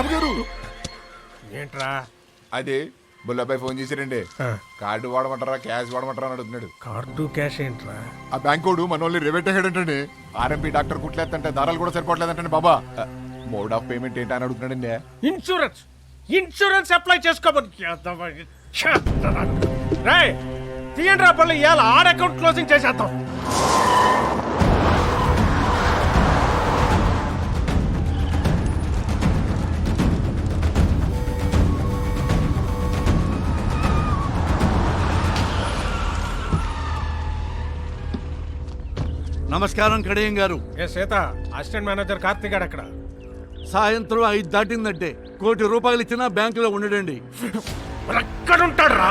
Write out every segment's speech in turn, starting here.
బాబు గారు ఏంట్రా? అదే బుల్లబ్బాయి ఫోన్ చేశారండి ఆ. కార్డు వాడమంటారా క్యాష్ వాడమంటారా అని అడుగుతున్నాడు. కార్డు క్యాష్ ఏంట్రా? ఆ బ్యాంకోడు మన వాళ్ళని రివేట్ అయ్యాడంటండి ఆర్ఎంపీ డాక్టర్ కుట్లేదంటే ధరలు కూడా సరిపోవట్లేదంటండి బాబా. మోడ్ ఆఫ్ పేమెంట్ ఏంటి అని అడుగుతున్నాడండి. ఇన్సూరెన్స్. ఇన్సూరెన్స్ అప్లై చేసుకోమని రే తీయండి రా పళ్ళు ఇవాళ ఆర్ అకౌంట్ క్లోజింగ్ చేసేద్దాం. నమస్కారం కడియం గారు. ఏ సీత అసిస్టెంట్ మేనేజర్ కార్తీక్ గారు అక్కడ సాయంత్రం ఐదు దాటిందంటే కోటి రూపాయలు ఇచ్చినా బ్యాంకులో ఉండడండి. మరి ఎక్కడ ఉంటాడు రా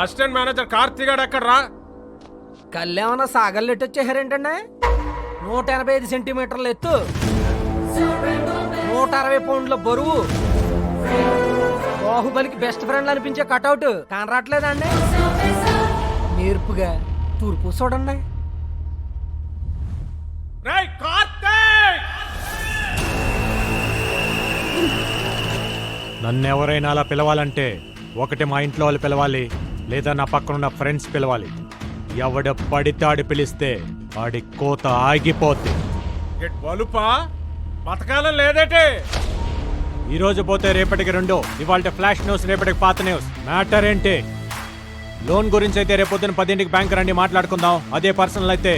అసిస్టెంట్ మేనేజర్ కార్తీక్ గారు ఎక్కడ రా కళ్ళేమన్నా సాగల్లెట్టు వచ్చేసారేంటండి నూట ఎనభై ఐదు సెంటీమీటర్ల ఎత్తు. నూట అరవై పౌండ్ల బరువు. బాహుబలికి బెస్ట్ ఫ్రెండ్ అనిపించే కటౌట్ కనరాట్లేదండి? నేర్పుగా తూర్పు చూడండి. రేయ్ కార్తీక్! నన్ను ఎవరైనా అలా పిలవాలంటే ఒకటి మా ఇంట్లో వాళ్ళు పిలవాలి లేదా నా పక్కనున్న ఫ్రెండ్స్ పిలవాలి. ఎవడ పడితే ఆడి పిలిస్తే ఆడి కోత బలుపా? బతకాలం లేదేటే? ఈ రోజు పోతే రేపటికి రెండో. ఇవాళ ఫ్లాష్ న్యూస్ రేపటికి పాత న్యూస్. మ్యాటర్ ఏంటి? లోన్ గురించి అయితే రేపొద్దున పదింటికి బ్యాంక్ రండి మాట్లాడుకుందాం. అదే పర్సనల్ అయితే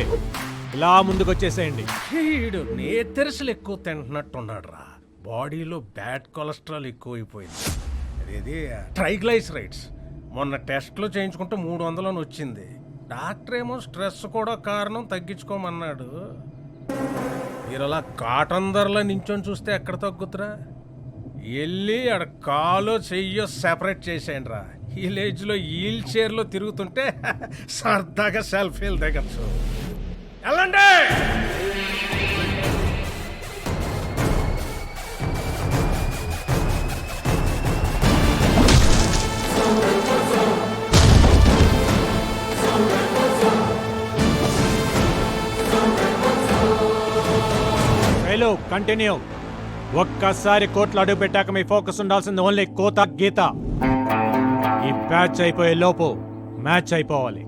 ఇలా ముందుకు వచ్చేసేయండి వీడు నేతెరసలు ఎక్కువ తింటున్నట్టున్నాడు రా బాడీలో బ్యాడ్ కొలెస్ట్రాల్ ఎక్కువైపోయింది. అదేది ట్రైగ్లైసరైడ్స్. మొన్న టెస్ట్లో చేయించుకుంటే మూడు వందలని వచ్చింది. డాక్టర్ ఏమో స్ట్రెస్ కూడా కారణం తగ్గించుకోమన్నాడు. మీరు అలా కాటన్ ధరలో నించొని చూస్తే ఎక్కడ తగ్గుతురా వెళ్ళి ఆడ కాలో చెయ్యో సెపరేట్ చేసేయండి రా విలేజ్లో వీల్ చైర్లో తిరుగుతుంటే సరదాగా సెల్ఫీలు దిగచ్చు. వెళ్ళండి! హలో కంటిన్యూ ఒక్కసారి కోట్లు అడుగు పెట్టాక మీ ఫోకస్ ఉండాల్సింది ఓన్లీ కోత గీత. ఈ ప్యాచ్ అయిపోయే లోపు మ్యాచ్ అయిపోవాలి.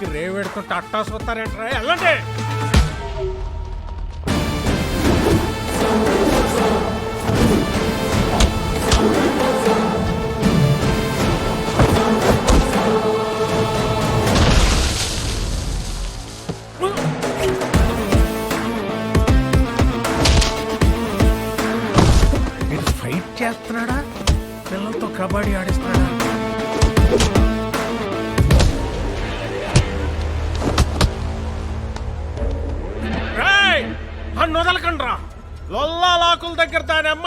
కి రేవెడుతుంటే అట్టాస్ వస్తారేంట్రా వెళ్ళండి! ఫైట్ చేస్తున్నాడా? పిల్లలతో కబడ్డీ ఆడిస్తున్నాడా? లొల్లా దగ్గర దాని అమ్మ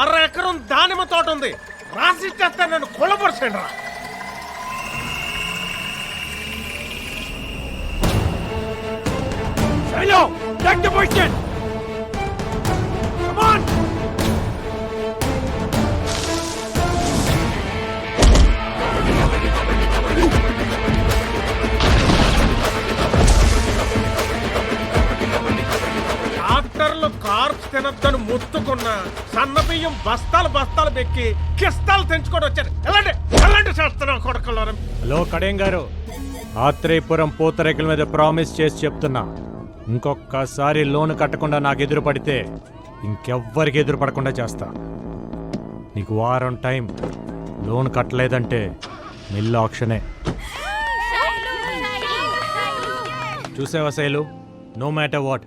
అర ఎకరం దానిమ్మ తోట ఉంది రాసిచ్చేస్తే నన్ను కొలపరచండి రా Hello! Take the position! ముత్తుకున్న సన్న బియ్యం బస్తాలు బస్తాలు పెక్కి కిస్తాలు తెంచుకొని వచ్చారు. ఎలాంటి ఎలాంటి చేస్తున్నాం కొడుకుల్లో హలో కడేం గారు. ఆత్రేయపురం పూతరేకుల మీద ప్రామిస్ చేసి చెప్తున్నా. ఇంకొకసారి లోన్ కట్టకుండా నాకు ఎదురు పడితే ఇంకెవ్వరికి ఎదురు పడకుండా చేస్తా. నీకు వారం టైం. లోన్ కట్టలేదంటే మిల్లు ఆప్షనే చూసావా Shailu? No matter what.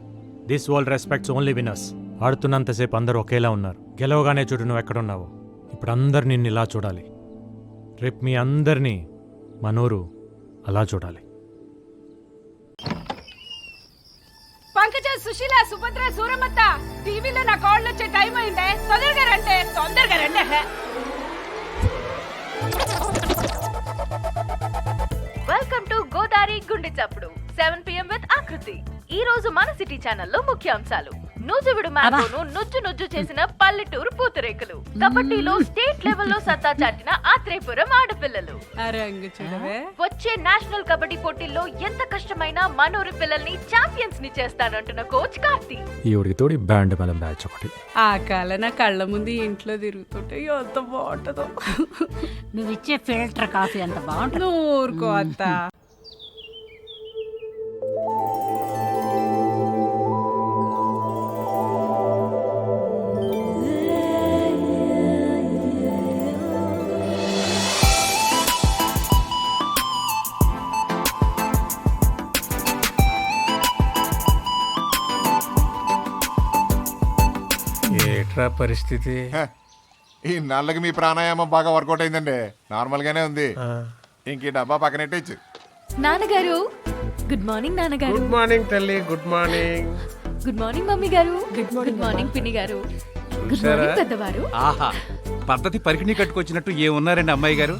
This world respects only winners ఆడుతున్నంతసేపు అందరూ ఒకేలా ఉన్నారు. గెలవగానే చూడు నువ్వు ఎక్కడున్నావు. ఇప్పుడు అందరు నిన్ను ఇలా చూడాలి. రేపు మీ అందరినీ మనోరు అలా చూడాలి. పంకజ సుశీల సుభద్ర సూరమత్త టీవీలో నా కాళ్ళు వచ్చే టైం అయిందే? తొందరగా రండి తొందరగా రండి. వెల్కమ్ టు గోదారి గుండె చప్పుడు సెవెన్ పిఎం విత్ ఆకృతి. ఈ రోజు మన సిటీ ఛానల్లో ముఖ్యాంశాలు. నూజువిడు మ్యాంగోను నుజ్జు నుజ్జు చేసిన పల్లెటూరు పూతరేకులు. కబడ్డీలో స్టేట్ లెవెల్లో సత్తా చాటిన ఆత్రేపురం ఆడపిల్లలు. వచ్చే నేషనల్ కబడ్డీ పోటీల్లో ఎంత కష్టమైనా మనూరి పిల్లల్ని ఛాంపియన్స్ని చేస్తానంటున్న కోచ్ కార్తీ. ఈ ఉడికి తోడి బ్యాండ్ మేళం బ్యాచ్ ఒకటి. ఆ కాల నా కళ్ళ ముందు ఇంట్లో తిరుగుతుంటే ఎంత బాగుంటుందో. నువ్వు ఇచ్చే ఫిల్టర్ కాఫీ అంత బాగుంటుంది. ఊరుకో అత్త. ఏట్రా పరిస్థితి. హ, ఈ నాళ్ళకి మీ ప్రాణాయామం బాగా వర్కౌట్ అయిందండి. నార్మల్ గానే ఉంది ఇంక ఈ డబ్బా పక్కనెట్టేచ్చు నాన్నగారు గుడ్ మార్నింగ్ నాన్నగారు. గుడ్ మార్నింగ్ తల్లి good morning. Good morning mummy గారు. గుడ్ మార్నింగ్ పిన్ని గారు. గుడ్ మార్నింగ్ పెద్దవారు. ఆహా పద్ధతి పరికిణి కట్టుకొచ్చినట్టు ఏమున్నారండి అమ్మాయి గారు?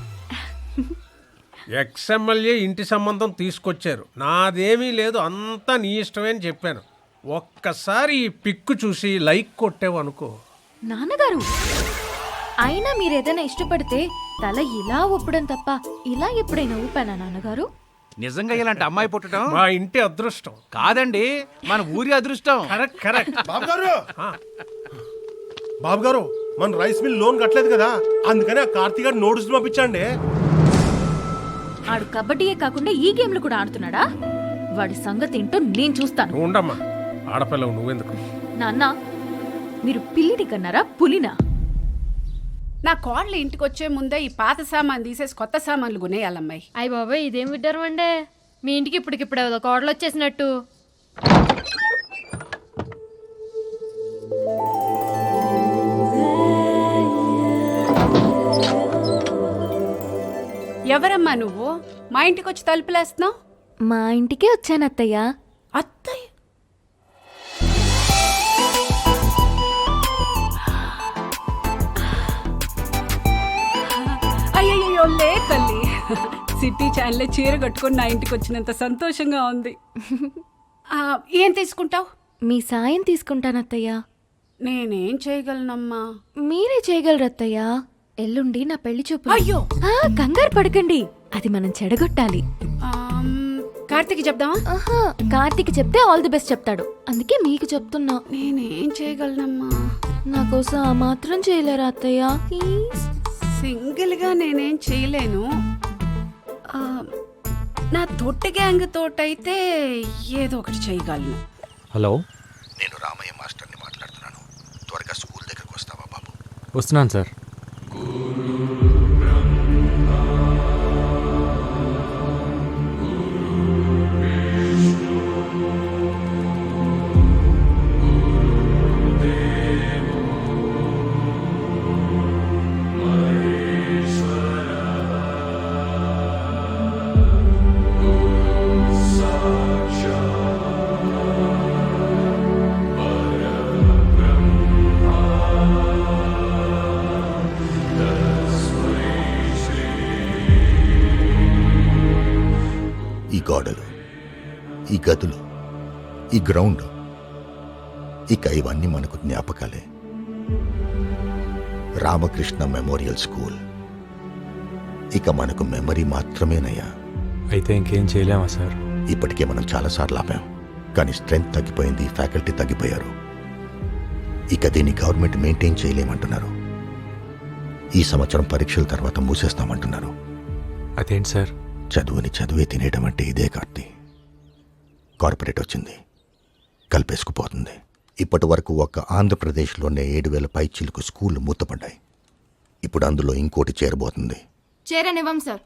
ఎక్స్ఎమ్మెల్యే ఇంటి సంబంధం తీసుకొచ్చారు. నాదేమీ లేదు అంతా నీ ఇష్టమే అని చెప్పాను. ఒక్కసారి ఈ పిక్కు చూసి లైక్ కొట్టావు అనుకో నాన్నగారు! అయినా మీరేదైనా ఇష్టపడితే తల ఇలా ఊపడం తప్ప ఇలా ఎప్పుడైనా ఊపానా నాన్నగారు? నిజంగా ఇలాంటి అమ్మాయి పుట్టడం? మా ఇంటి అదృష్టం. కాదండి మన ఊరి అదృష్టం. Correct correct. బాబు గారు బాబు గారు మన రైస్ మిల్ లోన్ కట్టలేదు కదా? అందుకని ఆ కార్తీక్ గారు నోటీసులు పంపించండి. ఆడు కబడ్డీయే కాకుండా ఈ గేమ్లు కూడా ఆడుతున్నాడా? వాడి సంగతి ఏంటో నేను చూస్తాను. ఉండమ్మా. ఆడపిల్లవు నువ్వెందుకు? నాన్న మీరు పిల్లిని కన్నారా పులినా? నా కోడలు ఇంటికి వచ్చే ముందే ఈ పాత సామాన్ తీసేసి కొత్త సామాన్లు కొనేయాలమ్మాయి. అయ్య బాబాయ్ ఇదేం విడ్డారు అండే? మీ ఇంటికి ఇప్పటికిప్పుడు ఏదో కోడలు వచ్చేసినట్టు ఎవరమ్మా నువ్వు? మా ఇంటికి వచ్చి తలుపులేస్తున్నావు? మా ఇంటికే వచ్చాను అత్తయ్య లే తల్లి. సిటీ ఛానల్ చీర కట్టుకొని నా ఇంటికి వచ్చినంత సంతోషంగా ఉంది. ఆ, ఏం తీసుకుంటావు? మీ సాయం తీసుకుంటాను అత్తయ్య. నేనేం చేయగలనమ్మా? మీరే చేయగలరు అత్తయ్య. ఎల్లుండి నా పెళ్ళి చూపు అయ్యో! కంగారు పడకండి. అది మనం చెడగొట్టాలి. ఆమ్, కార్తీక్ చెప్దామా? ఆహా కార్తీక్ చెప్తే ఆల్ ది బెస్ట్ చెప్తాడు. అందుకే మీకు చెప్తున్నా. నేనేం చేయగలనమ్మా? నా కోసం ఆ మాత్రం చేయలేరా అత్తయ్య? ప్లీజ్ సింగిల్గా నేనేం చేయలేను. ఆ, నా తొట్టి గ్యాంగ్ తోటైతే ఏదో ఒకటి చేయగలను. హలో? నేను రామయ్య మాస్టర్ని మాట్లాడుతున్నాను. త్వరగా స్కూల్ దగ్గరకు వస్తావా బాబు? వస్తున్నాను సార్. ఈ గదులు ఈ గ్రౌండ్ ఇక ఇవన్నీ మనకు జ్ఞాపకాలే. Ramakrishna memorial school. ఇక మనకు మెమరీ మాత్రమేనయ్యా. అయితే ఇంకేం చేయలేమా సార్? ఇప్పటికే మనం చాలాసార్లు ఆపాం. కానీ స్ట్రెంగ్త్ తగ్గిపోయింది ఫ్యాకల్టీ తగ్గిపోయారు. ఇక దీన్ని గవర్నమెంట్ మెయింటైన్ చేయలేమంటున్నారు. ఈ సంవత్సరం పరీక్షల తర్వాత మూసేస్తామంటున్నారు. అదేంటి సార్? చదువుని చదువే తినేయడం అంటే ఇదే కార్తి. కార్పొరేట్ వచ్చింది. కలిపేసుకుపోతుంది. ఇప్పటి వరకు ఒక్క ఆంధ్రప్రదేశ్లోనే ఏడు వేల పైచీలకు స్కూళ్ళు మూతపడ్డాయి. ఇప్పుడు అందులో ఇంకోటి చేరబోతుంది. చేరనివ్వం సార్.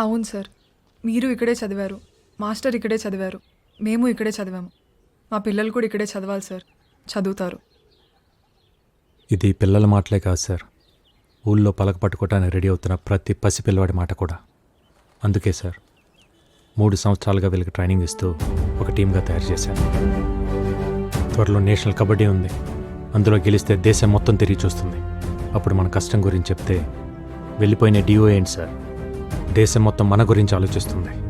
అవును సార్. మీరు ఇక్కడే చదివారు. మాస్టర్ ఇక్కడే చదివారు. మేము ఇక్కడే చదివాము. మా పిల్లలు కూడా ఇక్కడే చదవాలి సార్. చదువుతారు. ఇది పిల్లల మాటలే కాదు సార్. ఊళ్ళో పలక పట్టుకోవటానికి రెడీ అవుతున్న ప్రతి పసిపిల్లవాడి మాట కూడా. అందుకే సార్. మూడు సంవత్సరాలుగా వీళ్ళకి ట్రైనింగ్ ఇస్తూ ఒక టీంగా తయారు చేశాను త్వరలో నేషనల్ కబడ్డీ ఉంది. అందులో గెలిస్తే దేశం మొత్తం తిరిగి చూస్తుంది. అప్పుడు మన కష్టం గురించి చెప్తే వెళ్ళిపోయిన డిఓ ఏంటి సార్? దేశం మొత్తం మన గురించి ఆలోచిస్తుంది.